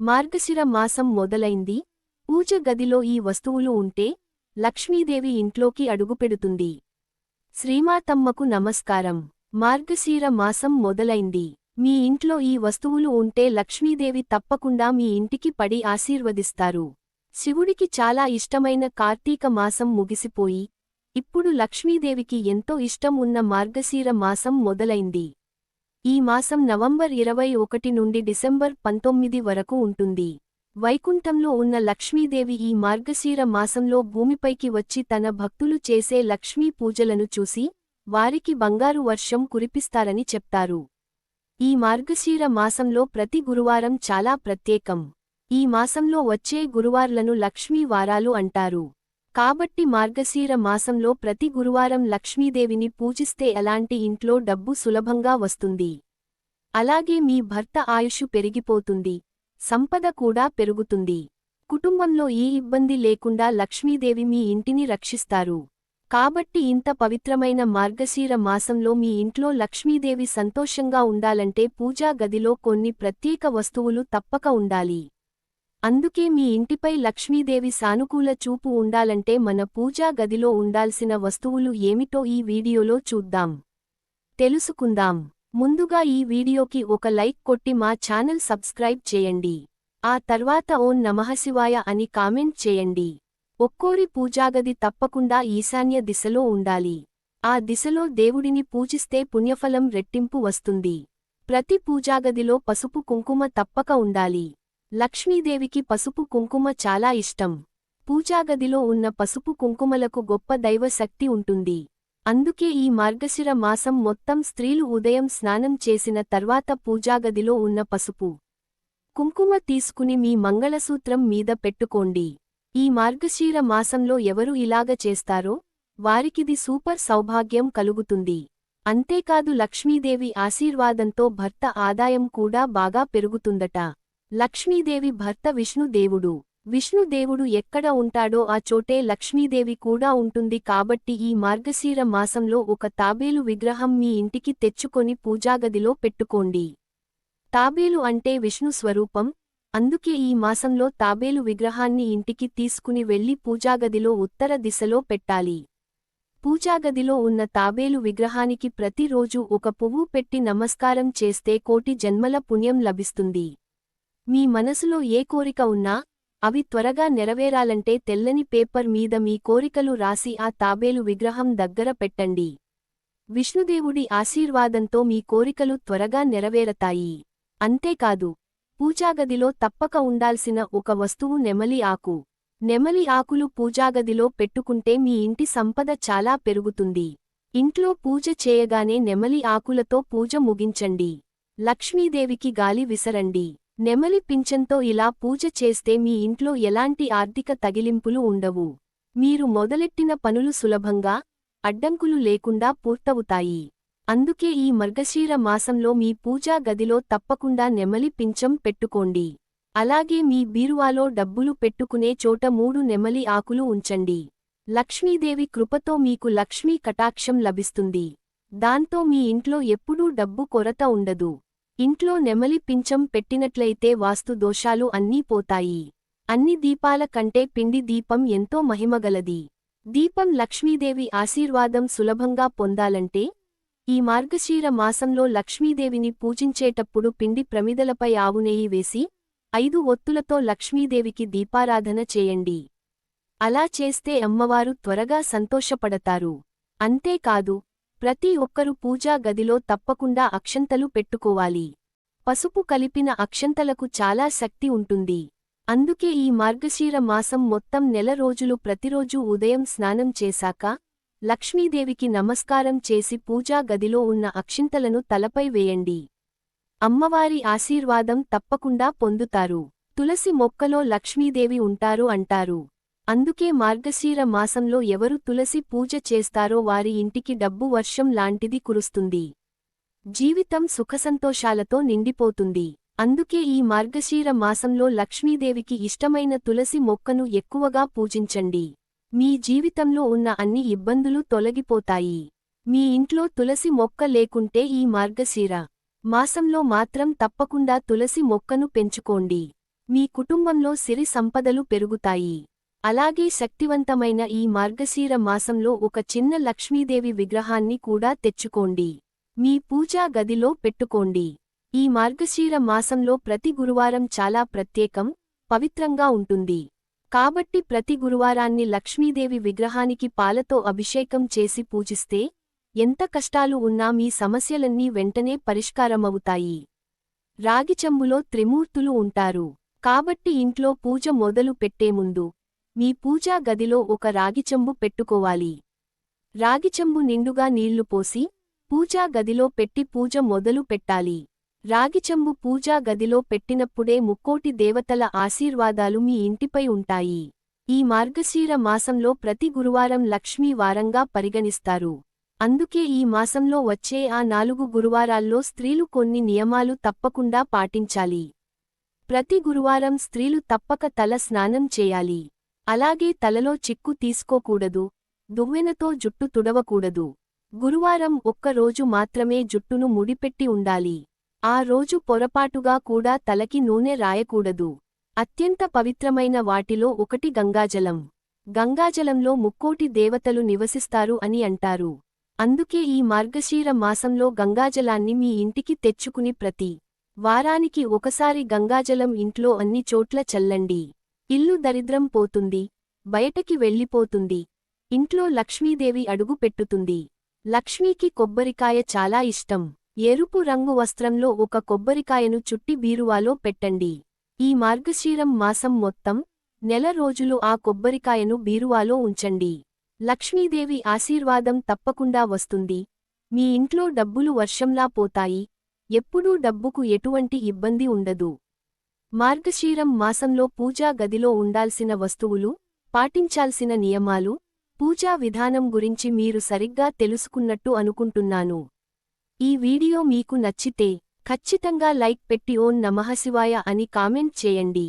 మార్గశిర మాసం మొదలైంది. పూజ గదిలో ఈ వస్తువులు ఉంటే లక్ష్మీదేవి ఇంట్లోకి అడుగుపెడుతుంది. శ్రీమాతమ్మకు నమస్కారం. మార్గశీర మాసం మొదలైంది. మీ ఇంట్లో ఈ వస్తువులు ఉంటే లక్ష్మీదేవి తప్పకుండా మీ ఇంటికి పడి ఆశీర్వదిస్తారు. శివుడికి చాలా ఇష్టమైన కార్తీక మాసం ముగిసిపోయి ఇప్పుడు లక్ష్మీదేవికి ఎంతో ఇష్టం ఉన్న మార్గశీర మాసం మొదలైంది. ఈ మాసం నవంబర్ ఇరవై ఒకటి నుండి డిసెంబర్ పంతొమ్మిది వరకు ఉంటుంది. వైకుంఠంలో ఉన్న లక్ష్మీదేవి ఈ మార్గశీర మాసంలో భూమిపైకి వచ్చి తన భక్తులు చేసే లక్ష్మీ పూజలను చూసి వారికి బంగారు వర్షం కురిపిస్తారని చెప్తారు. ఈ మార్గశీర మాసంలో ప్రతి గురువారం చాలా ప్రత్యేకం. ఈ మాసంలో వచ్చే గురువార్లను లక్ష్మీ వారాలు అంటారు. కాబట్టి మార్గశీర మాసంలో ప్రతి గురువారం లక్ష్మీదేవిని పూజిస్తే ఎలాంటి ఇంట్లో డబ్బు సులభంగా వస్తుంది. అలాగే మీ భర్త ఆయుషు పెరిగిపోతుంది. సంపద కూడా పెరుగుతుంది. కుటుంబంలో ఏ ఇబ్బంది లేకుండా లక్ష్మీదేవి మీ ఇంటిని రక్షిస్తారు. కాబట్టి ఇంత పవిత్రమైన మార్గశీర మాసంలో మీ ఇంట్లో లక్ష్మీదేవి సంతోషంగా ఉండాలంటే పూజా గదిలో కొన్ని ప్రత్యేక వస్తువులు తప్పక ఉండాలి. అందుకే మీ ఇంటిపై లక్ష్మీదేవి సానుకూల చూపు ఉండాలంటే మన పూజా గదిలో ఉండాల్సిన వస్తువులు ఏమిటో ఈ వీడియోలో చూద్దాం. తెలుసుకుందాం. ముందుగా ఈ వీడియోకి ఒక లైక్ కొట్టి మా ఛానల్ సబ్స్క్రైబ్ చేయండి. ఆ తర్వాత ఓం నమఃశివాయ అని కామెంట్ చేయండి. ఒక్కోరి పూజాగది తప్పకుండా ఈశాన్య దిశలో ఉండాలి. ఆ దిశలో దేవుడిని పూజిస్తే పుణ్యఫలం రెట్టింపు వస్తుంది. ప్రతి పూజాగదిలో పసుపు కుంకుమ తప్పక ఉండాలి. లక్ష్మీదేవికి పసుపు కుంకుమ చాలా ఇష్టం. పూజాగదిలో ఉన్న పసుపు కుంకుమలకు గొప్ప దైవ శక్తి ఉంటుంది. అందుకే ఈ మార్గశిర మాసం మొత్తం స్త్రీలు ఉదయం స్నానం చేసిన తర్వాత పూజాగదిలో ఉన్న పసుపు కుంకుమ తీసుకుని మీ మంగళసూత్రం మీద పెట్టుకోండి. ఈ మార్గశీర మాసంలో ఎవరు ఇలాగ చేస్తారో వారికిది సూపర్ సౌభాగ్యం కలుగుతుంది. అంతేకాదు లక్ష్మీదేవి ఆశీర్వాదంతో భర్త ఆదాయం కూడా బాగా పెరుగుతుందట. లక్ష్మీదేవి భర్త విష్ణుదేవుడు. విష్ణుదేవుడు ఎక్కడ ఉంటాడో ఆ చోటే లక్ష్మీదేవి కూడా ఉంటుంది కాబట్టి ఈ మార్గశీర మాసంలో ఒక తాబేలు విగ్రహం మీ ఇంటికి తెచ్చుకొని పూజాగదిలో పెట్టుకోండి. తాబేలు అంటే విష్ణు స్వరూపం. అందుకే ఈ మాసంలో తాబేలు విగ్రహాన్ని ఇంటికి తీసుకుని వెళ్ళి పూజాగదిలో ఉత్తర దిశలో పెట్టాలి. పూజాగదిలో ఉన్న తాబేలు విగ్రహానికి ప్రతిరోజూ ఒక పువ్వు పెట్టి నమస్కారం చేస్తే కోటి జన్మల పుణ్యం లభిస్తుంది. మీ మనసులో ఏ కోరిక ఉన్నా అవి త్వరగా నెరవేరాలంటే తెల్లని పేపర్ మీద మీ కోరికలు రాసి ఆ తాబేలు విగ్రహం దగ్గర పెట్టండి. విష్ణుదేవుడి ఆశీర్వాదంతో మీ కోరికలు త్వరగా నెరవేరతాయి. అంతేకాదు పూజాగదిలో తప్పక ఉండాల్సిన ఒక వస్తువు నెమలి ఆకు. నెమలి ఆకులు పూజాగదిలో పెట్టుకుంటే మీ ఇంటి సంపద చాలా పెరుగుతుంది. ఇంట్లో పూజ చేయగానే నెమలి ఆకులతో పూజ ముగించండి. లక్ష్మీదేవికి గాలి విసరండి. నెమలి పింఛంతో ఇలా పూజ చేస్తే మీ ఇంట్లో ఎలాంటి ఆర్థిక తగిలింపులు ఉండవు. మీరు మొదలెట్టిన పనులు సులభంగా అడ్డంకులు లేకుండా పూర్తవుతాయి. అందుకే ఈ మర్గశీర మాసంలో మీ పూజా గదిలో తప్పకుండా నెమలి పించం పెట్టుకోండి. అలాగే మీ బీరువాలో డబ్బులు పెట్టుకునే చోట మూడు నెమలి ఆకులు ఉంచండి. లక్ష్మీదేవి కృపతో మీకు లక్ష్మీ కటాక్షం లభిస్తుంది. దాంతో మీ ఇంట్లో ఎప్పుడూ డబ్బు కొరత ఉండదు. ఇంట్లో నెమలి పించం పెట్టినట్లయితే వాస్తు దోషాలు అన్నీ పోతాయి. అన్ని దీపాల కంటే పిండి దీపం ఎంతో మహిమగలది. దీపం లక్ష్మీదేవి ఆశీర్వాదం సులభంగా పొందాలంటే ఈ మార్గశీర మాసంలో లక్ష్మీదేవిని పూజించేటప్పుడు పిండి ప్రమిదలపై ఆవునేయి వేసి ఐదు ఒత్తులతో లక్ష్మీదేవికి దీపారాధన చేయండి. అలా చేస్తే అమ్మవారు త్వరగా సంతోషపడతారు. అంతేకాదు ప్రతి ఒక్కరు పూజా గదిలో తప్పకుండా అక్షంతలు పెట్టుకోవాలి. పసుపు కలిపిన అక్షంతలకు చాలా శక్తి ఉంటుంది. అందుకే ఈ మార్గశీర మాసం మొత్తం నెల రోజులు ప్రతిరోజూ ఉదయం స్నానం చేశాక లక్ష్మీదేవికి నమస్కారం చేసి పూజా గదిలో ఉన్న అక్షింతలను తలపై వేయండి. అమ్మవారి ఆశీర్వాదం తప్పకుండా పొందుతారు. తులసి మొక్కలో లక్ష్మీదేవి ఉంటారు అంటారు. అందుకే మార్గశీర మాసంలో ఎవరు తులసి పూజ చేస్తారో వారి ఇంటికి డబ్బు వర్షం లాంటిది కురుస్తుంది. జీవితం సుఖసంతోషాలతో నిండిపోతుంది. అందుకే ఈ మార్గశీర మాసంలో లక్ష్మీదేవికి ఇష్టమైన తులసి మొక్కను ఎక్కువగా పూజించండి. మీ జీవితంలో ఉన్న అన్ని ఇబ్బందులు తొలగిపోతాయి. మీ ఇంట్లో తులసి మొక్క లేకుంటే ఈ మార్గశీర మాసంలో మాత్రం తప్పకుండా తులసి మొక్కను పెంచుకోండి. మీ కుటుంబంలో సిరి సంపదలు పెరుగుతాయి. అలాగే శక్తివంతమైన ఈ మార్గశీర మాసంలో ఒక చిన్న లక్ష్మీదేవి విగ్రహాన్ని కూడా తెచ్చుకోండి. మీ పూజా గదిలో పెట్టుకోండి. ఈ మార్గశీర మాసంలో ప్రతి గురువారం చాలా ప్రత్యేకం పవిత్రంగా ఉంటుంది. కాబట్టి ప్రతి గురువారాన్ని లక్ష్మీదేవి విగ్రహానికి పాలతో అభిషేకం చేసి పూజిస్తే ఎంత కష్టాలు ఉన్నా మీ సమస్యలన్నీ వెంటనే పరిష్కారమవుతాయి. రాగిచంబులో త్రిమూర్తులు ఉంటారు. కాబట్టి ఇంట్లో పూజ మొదలు పెట్టే ముందు మీ పూజా గదిలో ఒక రాగిచెంబు పెట్టుకోవాలి. రాగిచెంబు నిండుగా నీళ్ళు పోసి పూజా గదిలో పెట్టి పూజ మొదలు పెట్టాలి. రాగిచెంబు పూజా గదిలో పెట్టినప్పుడే ముక్కోటి దేవతల ఆశీర్వాదాలు మీ ఇంటిపై ఉంటాయి. ఈ మార్గశీర మాసంలో ప్రతి గురువారం లక్ష్మీ వారంగా పరిగణిస్తారు. అందుకే ఈ మాసంలో వచ్చే ఆ నాలుగు గురువారాల్లో స్త్రీలు కొన్ని నియమాలు తప్పకుండా పాటించాలి. ప్రతి గురువారం స్త్రీలు తప్పక తల స్నానం చేయాలి. అలాగే తలలో చిక్కు తీసుకోకూడదు దువ్వెనతో జుట్టు తుడవకూడదు. గురువారం ఒక్కరోజు మాత్రమే జుట్టును ముడిపెట్టి ఉండాలి. ఆ రోజు పొరపాటుగా కూడా తలకి నూనె రాయకూడదు. అత్యంత పవిత్రమైన వాటిలో ఒకటి గంగాజలం. గంగాజలంలో ముక్కోటి దేవతలు నివసిస్తారు అని అంటారు. అందుకే ఈ మార్గశీర మాసంలో గంగాజలాన్ని మీ ఇంటికి తెచ్చుకుని ప్రతి వారానికి ఒకసారి గంగాజలం ఇంట్లో అన్ని చోట్ల చల్లండి. ఇల్లు దరిద్రం పోతుంది బయటకి వెళ్ళిపోతుంది. ఇంట్లో లక్ష్మీదేవి అడుగు పెట్టుతుంది. లక్ష్మీకి కొబ్బరికాయ చాలా ఇష్టం. ఎరుపు రంగు వస్త్రంలో ఒక కొబ్బరికాయను చుట్టి బీరువాలో పెట్టండి. ఈ మార్గశీరం మాసం మొత్తం నెల రోజులు ఆ కొబ్బరికాయను బీరువాలో ఉంచండి. లక్ష్మీదేవి ఆశీర్వాదం తప్పకుండా వస్తుంది. మీ ఇంట్లో డబ్బులు వర్షంలా పోతాయి. ఎప్పుడూ డబ్బుకు ఎటువంటి ఇబ్బంది ఉండదు. మార్గశీరం మాసంలో పూజా గదిలో ఉండాల్సిన వస్తువులు పాటించాల్సిన నియమాలు పూజా విధానం గురించి మీరు సరిగ్గా తెలుసుకున్నట్టు అనుకుంటున్నాను. ఈ వీడియో మీకు నచ్చితే ఖచ్చితంగా లైక్ పెట్టి ఓం నమఃశివాయ అని కామెంట్ చేయండి.